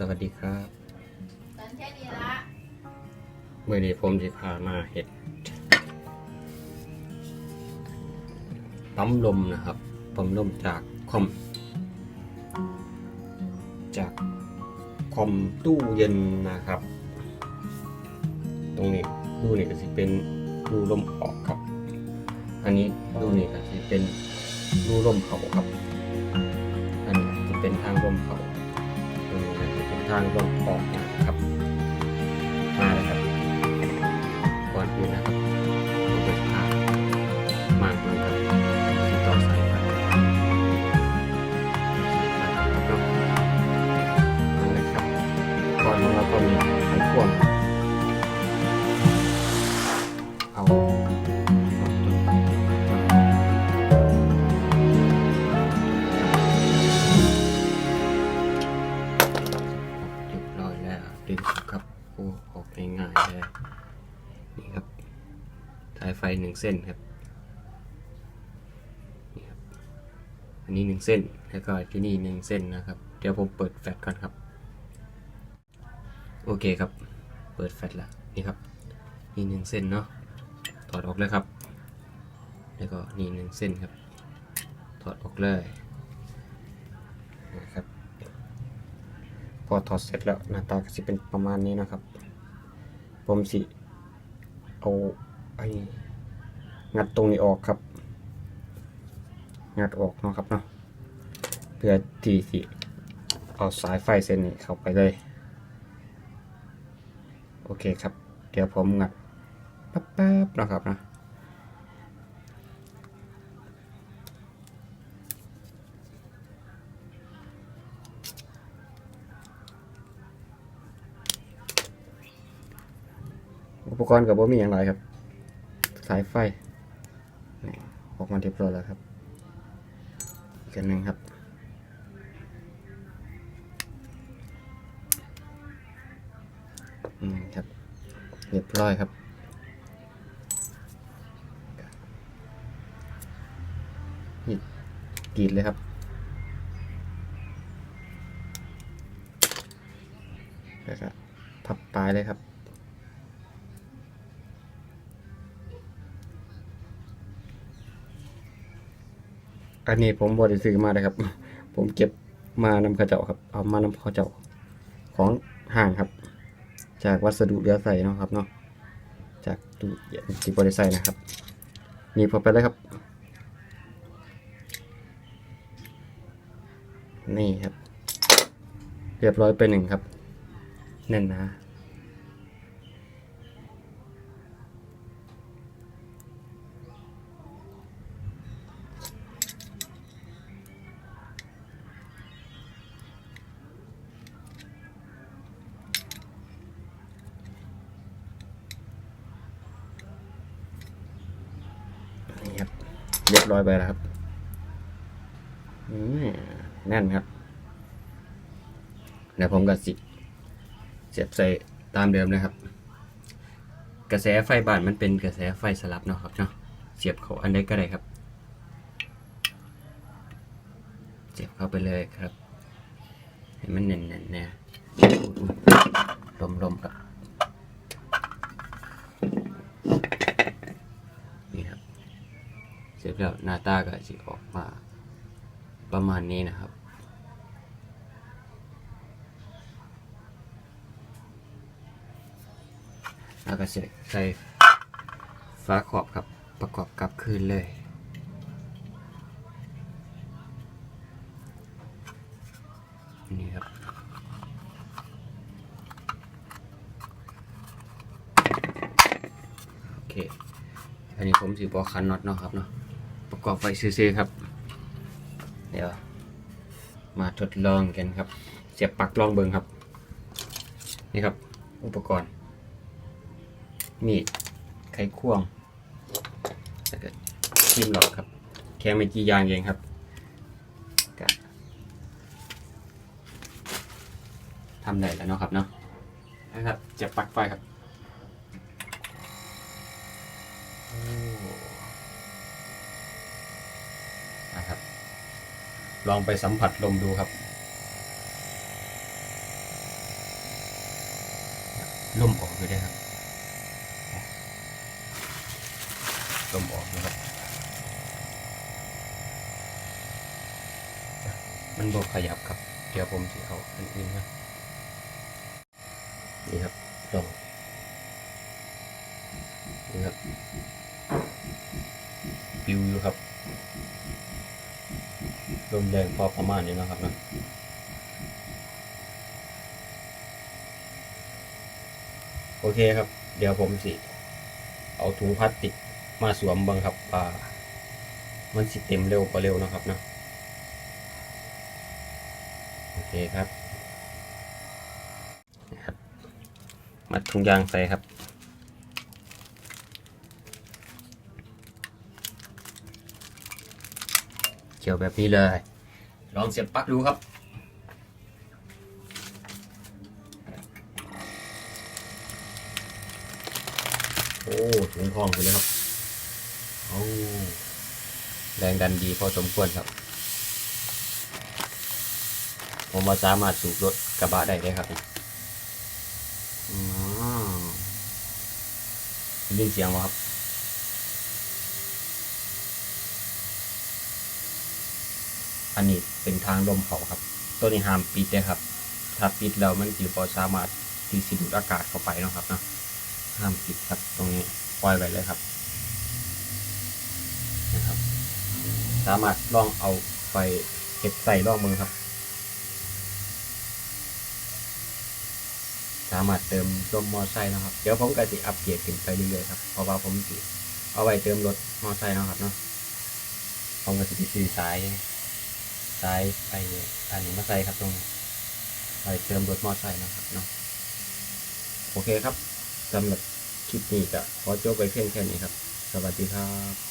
สวัสดีครับตอนแค่นี้ละเมื่อนี้ผมจะพามาเห็ดปั๊มลมนะครับปั๊มลมจากคอม จากคอมตู้เย็นนะครับ ตรงนี้ดูนี่ก็จะเป็นรูลมออกครับ อันนี้ดูนี่ก็จะเป็นรูลมเขาครับ อันนี้จะเป็นทางลมเขา ทางลมออกนะครับ มาเลยครับก่อนอื่นนะครับผมจะพามาดูครับที่ต่อสายไฟนะครับนาะมาเลยครับก่อนอื่นเราก็มีไขควง ดึงครับโอ้ออกง่ายๆเลยนี่ครับสายไฟหนึ่งเส้นครับนี่ครับ อันนี้หนึ่งเส้นแล้วก็ที่นี่หนึ่งเส้นนะครับ เดี๋ยวผมเปิดแฟลชก่อนครับ โอเคครับ เปิดแฟลชล้วนี่ครับนี่หนึ่งเส้นเนาะถอดออกเลยครับ แล้วก็นี่หนึ่งเส้นครับ ถอดออกเลยนะครับ พอถอดเสร็จแล้วหน้าตาก็จะเป็นประมาณนี้นะครับ ผมสิเอาไอ้งัดตรงนี้ออกครับ งัดออกเนาะครับเนาะเพื่อที่สิเอาสายไฟเส้นนี้เข้าไปเลย โอเคครับ เดี๋ยวผมงัดแป๊บๆนะครับนะอุ ปกรณ์กับว่ามีอย่างไรครับ สายไฟออกมาเรียบร้อยแล้วครับ อีกอันหนึ่งครับ อืมครับ เรียบร้อยครับนี่กรีดเลยครับแล้วก็พับปลายเลยครับ อันนี้ผมบริซื้อมาเลยครับ ผมเก็บมานำข้าเจ้าครับ เอามานำข้าเจ้าของห้างครับ จากวัสดุเหลือใส่เนาะครับเนาะจากตู้เย็นที่บริใส่นะครับ นี่พอไปเลยครับ นี่ครับ เรียบร้อยไปหนึ่งครับแน่นนะ ร้อยไปแล้วครับแน่นครับเดี๋ยวผมก็สิเสียบใส่ตามเดิมนะครับ กระแสไฟบ้านมันเป็นกระแสไฟสลับเนาะครับเนาะเสียบเขาอันใดก็ได้ครับ เสียบเข้าไปเลยครับ ให้มันแน่นๆแน่ลมลมๆครับนี่ครับ เสร็จแล้วหน้า ตาก็จะออกมา ประมาณนี้นะครับ แล้วก็ใส่ใส่ฟ้าขอบครับประกอบกลับคืนเลยนี่ครับโอเค อันนี้ผมสิบอกคันน็อตเนาะครับเนาะ อบไฟซื่อๆครับ เดี๋ยว มาทดลองกันครับ เสียบปลักลองเบิงครับ นี่ครับ อุปกรณ์ มีดไขควงแล้วก็ทิมหลอดครับ แค่ไม่กี่ยางเองครับก็ทำได้แล้วเนาะครับเนาะนะครับจะปักไฟครับ นะครับ ลองไปสัมผัสลมดูครับ ลมออกอยู่ได้ครับ ลมออกนะครับ มันบอกขยับครับ เดี๋ยวผมจะเอาอันอื่นนะนี่ครับลองนี่ครับ ปิวอยู่ครับ ลมแรงพอประมาณนี้นะครับนะโอเคครับ เดี๋ยวผมสิ เอาถุงพลาสติกมาสวมบังครับว่ามันสิเต็มเร็วกว่าเร็วนะครับนะโอเคครับนะครับมัดถุงยางใส่ครับ กี่ยวแบบนี้เลย ลองเสียบปลั๊กดูครับ โอ้ถุงทองไปเลยครับโอ้แรงดันดีพอสมควรครับ ผมว่าสามารถสูบรถกระบะได้เลยครับอืมได้ยินเสียงไหมครับ อันนี้เป็นทางลมเขาครับ ตัวนี้ห้ามปิดเลยครับ ถ้าปิดแล้วมันจะพอสามารถที่สิดูดอากาศเข้าไปนะครับนะห้ามปิดครับตรงนี้ปล่อยไว้เลยครับนะครับ สามารถลองเอาไปเก็บใส่ล่องมือครับ สามารถเติมลมมอไซค์นะครับ เดี๋ยวผมก็จะอัปเกรดขึ้นไปเรื่อยๆครับเพราะว่าผมสิเอาไว้เติมรถมอไซค์นะครับเนาะผมก็จะไปซื้อสาย สายไออันนี้มาใส่ครับตรงนี้ไปเติมรถมอไซค์นะครับเนาะโอเคครับสำหรับคลิปนี้ก็ขอจบไปเพียงแค่นี้ครับ สวัสดีครับ